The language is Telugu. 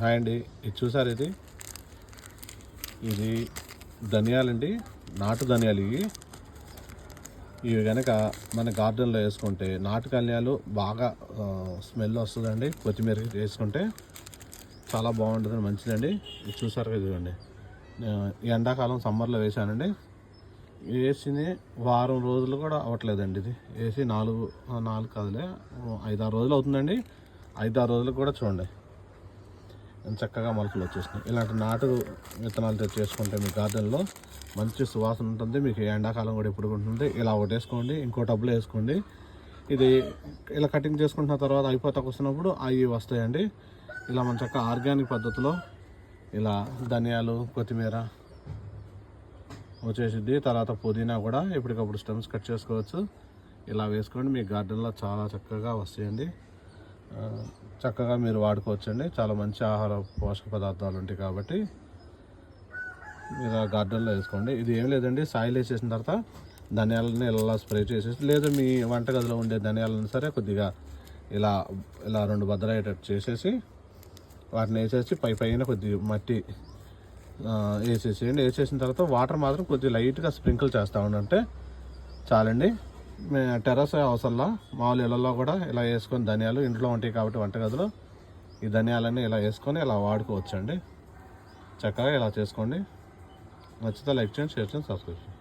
హాయ్ అండి. ఇది చూసారు ఇది? ఇది ధనియాలండి. నాటు ధనియాలు ఇవి. ఇవి కనుక మన గార్డెన్లో వేసుకుంటే నాటు ధనియాలు బాగా స్మెల్ వస్తుందండి. కొత్తిమీర వేసుకుంటే చాలా బాగుంటుంది మంచిదండి. ఇది చూసారు కదా ఇదిగోండి నేను ఎండాకాలం సమ్మర్లో వేసానండి. వేసి వారం రోజులు కూడా అవ్వట్లేదండి ఇది. వేసి నాలుగు నాలుగు కాదులే ఐదారు రోజులు అవుతుందండి. ఐదారు రోజులు కూడా చూడండి. చక్కగా మొలకలు వచ్చేసినాయి. ఇలాంటి నాటు విత్తనాలు చేసుకుంటే మీ గార్డెన్లో మంచి సువాసన ఉంటుంది. మీకు ఎండాకాలం కూడా ఎప్పుడు ఉంటుంది ఇలా ఒకటి వేసుకోండి ఇంకో టబ్బులో వేసుకోండి. ఇది ఇలా కటింగ్ చేసుకుంటున్న తర్వాత అయిపోతాకు వస్తున్నప్పుడు అవి వస్తాయండి. ఇలా మన చక్క ఆర్గానిక్ పద్ధతిలో ఇలా ధనియాలు కొత్తిమీర వచ్చేసిద్ది. తర్వాత పుదీనా కూడా ఎప్పటికప్పుడు స్టెమ్స్ కట్ చేసుకోవచ్చు. ఇలా వేసుకోండి. మీ గార్డెన్లో చాలా చక్కగా వస్తాయండి. చక్కగా మీరు వాడుకోవచ్చండి. చాలా మంచి ఆహార పోషక పదార్థాలు ఉంటాయి కాబట్టి మీరు ఆ గార్డెన్లో వేసుకోండి. ఇది ఏం లేదండి సాయిల్ వేసేసిన తర్వాత ధనియాలని ఇలా స్ప్రే చేసేసి లేదా మీ వంటగదిలో ఉండే ధనియాలను సరే కొద్దిగా ఇలా ఇలా రెండు బద్దలయ్యేటట్టు చేసేసి వాటిని వేసేసి పై పైన కొద్దిగా మట్టి వేసేసేయండి. వేసేసిన తర్వాత వాటర్ మాత్రం కొద్దిగా లైట్గా స్ప్రింకిల్ చేస్తూ ఉండంటే చాలండి. టెరస్ టెర్రస్ అవసరంలా మామూలు ఇళ్ళల్లో కూడా ఇలా వేసుకొని ధనియాలు ఇంట్లో ఉంటాయి కాబట్టి వంటగదిలో ఈ ధనియాలన్నీ ఇలా వేసుకొని ఇలా వాడుకోవచ్చండి. చక్కగా ఇలా చేసుకోండి. నచ్చితే లైక్ చేయండి షేర్ చేయండి సబ్స్క్రైబ్ చేయండి.